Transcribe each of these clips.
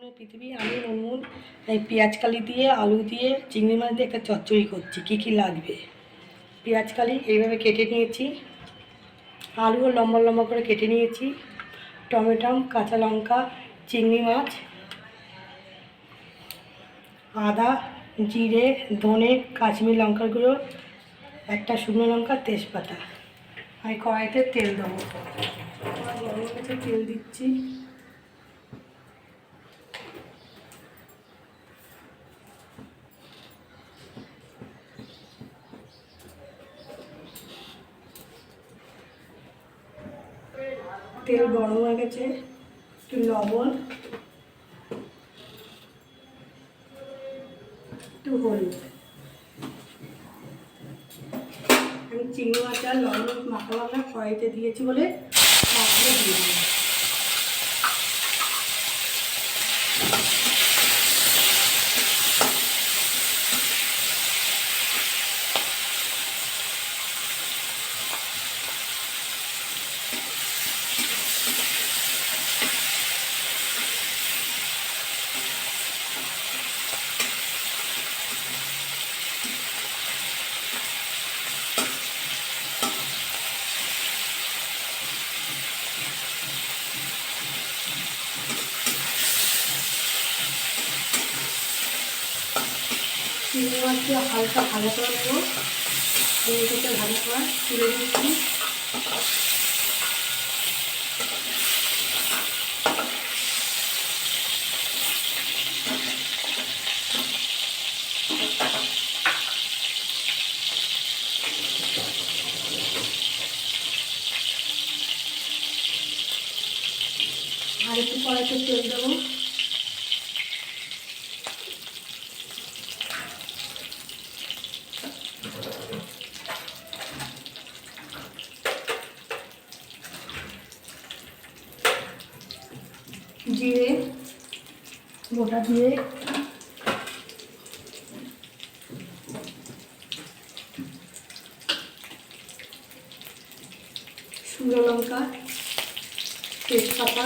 মুনমুনের পৃথিবী, আমি মুনমুন এই পেঁয়াজ কালি দিয়ে, আলু দিয়ে, চিংড়ি মাছ দিয়ে একটা চচ্চড়ি করছি, কী কী লাগবে? পেঁয়াজ কালি এইভাবে কেটে নিয়েছি আলুও লম্বা লম্বা করে কেটে নিয়েছি টমেটো কাঁচা লঙ্কা, চিংড়ি মাছ, আদা, জিরে, ধনে, কাশ্মীর লঙ্কার গুঁড়ো, একটা শুকনো লঙ্কা, তেজপাতা। আমি কড়াইতে তেল দেবো। তেল দিচ্ছি। তেল গরম হয়ে গেছে, একটু লবণ, একটু হলুদ। আমি চিংড়ি মাছ আর লবণ মাখা মাখা কড়াইতে দিয়েছি বলে মাছগুলো দিয়ে চিংড়ি হালকা ভাজা করে নেব। করে তুলে দিচ্ছি আর একটু কড়াইতে তেল দেবো জিরে জিরে শুকনো লঙ্কা তেজপাতা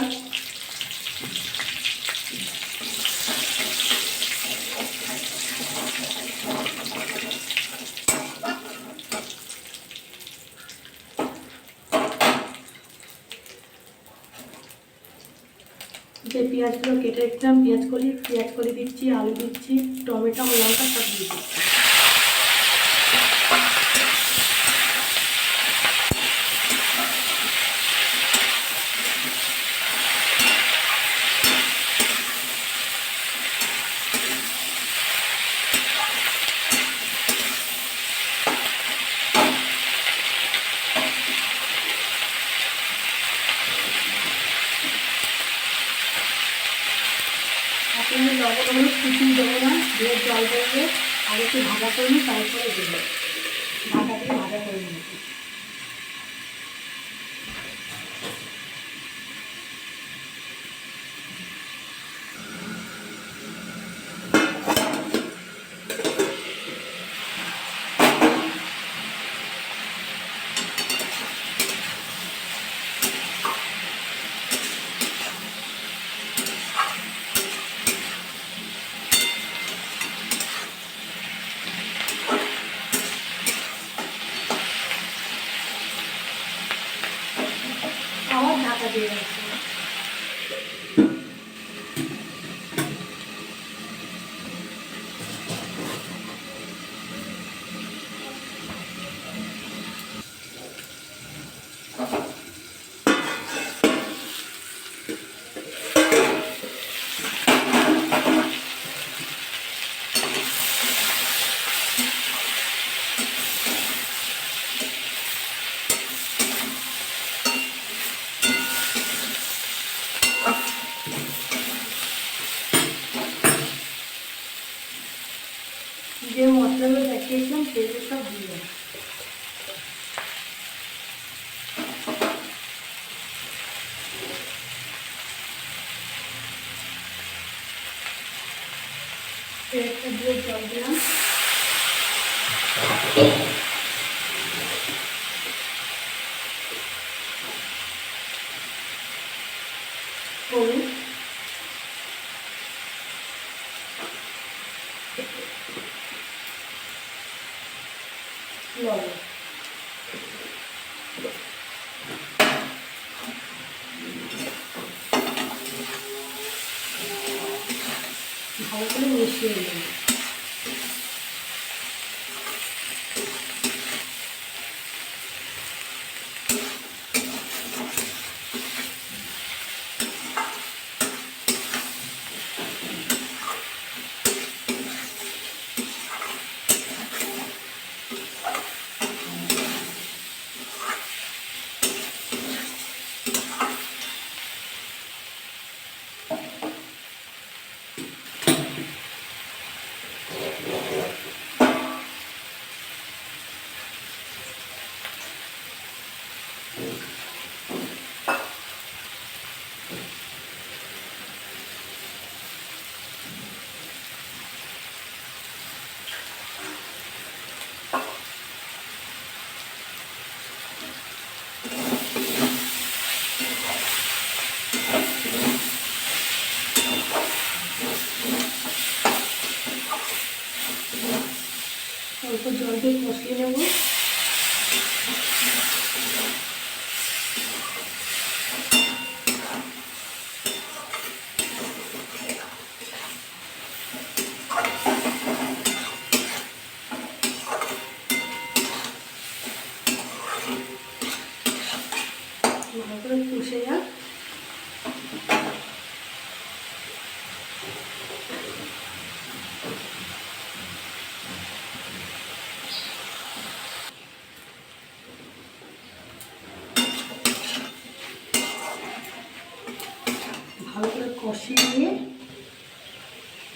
যে পেঁয়াজগুলো কেটে রেখেছিলাম, পেঁয়াজ কলি পেঁয়াজ কলি দিচ্ছি, আলু দিচ্ছি, টমেটো, লঙ্কা সব দিচ্ছি এখন আমি লবণ হলুদ কিছুই দেবো না দিয়ে জল দিয়ে আর একটু ভাজা করে নিই তারপরে দেবো ঢাকা দিয়ে ভাজা করে নিচ্ছি আবার ঢাকা দিয়ে একটু দিয়ে জল দিলাম। লবণ। ভালো করে অল্প জল দিয়ে কষিয়ে নেব।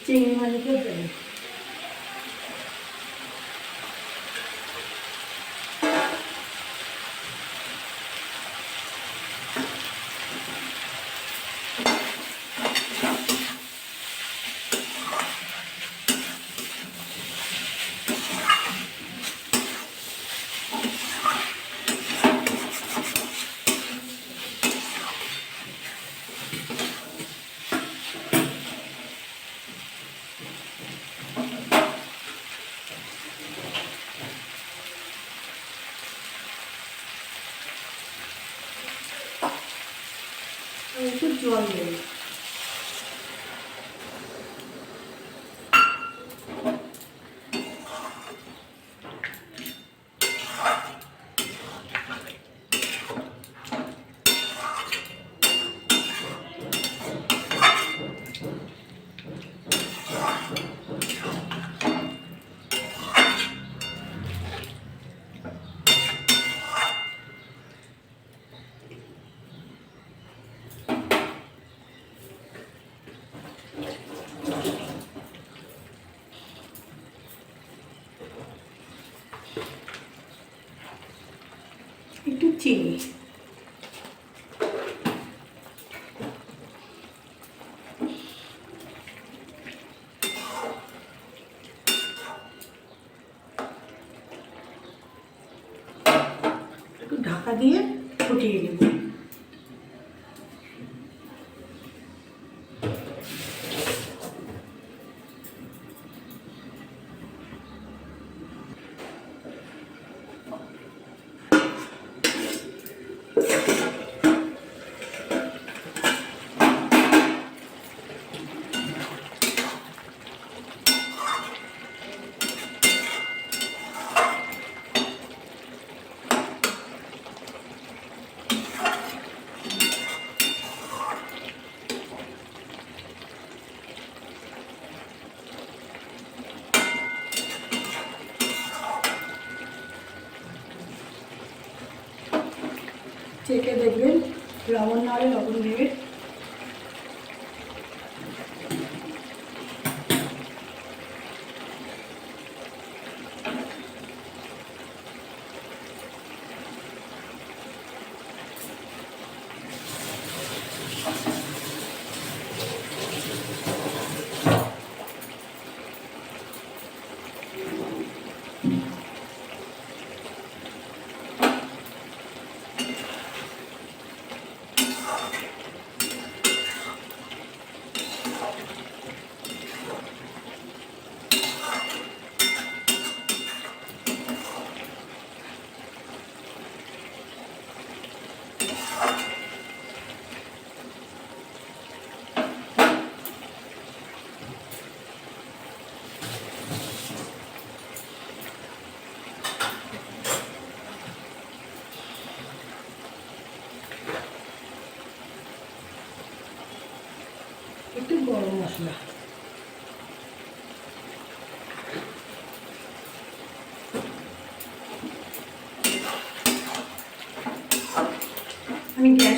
চিংড়ি মাছগুলো দেবো চিনি। একটু ঢাকা দিয়ে ফুটিয়ে নেব। চেকে দেখবেন লবণ না লবণ দেবেন আমি গ্যাস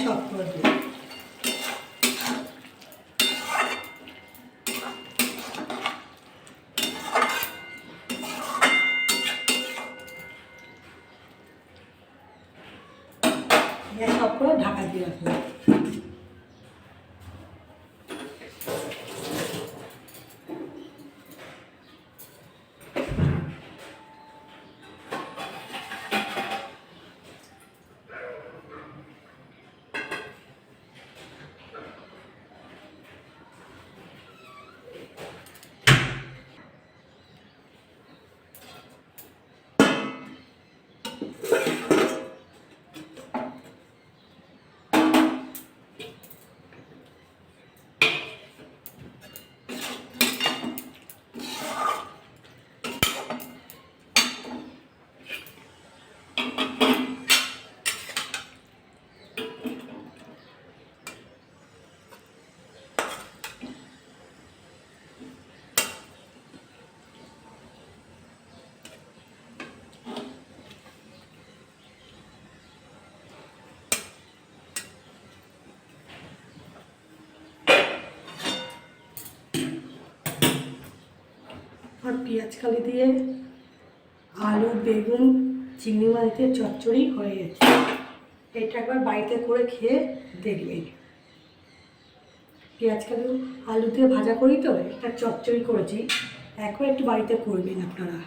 আর পেঁয়াজ কালি দিয়ে আলু, বেগুন, চিংড়ি মাছ দিয়ে চচ্চড়ি হয়ে গেছে। এটা একবার বাড়িতে করে খেয়ে দেখবেন পেঁয়াজ কালি আলু দিয়ে ভাজা করি তো, একটা চচ্চড়ি করেছি। এখন একটু বাড়িতে করবেন আপনারা।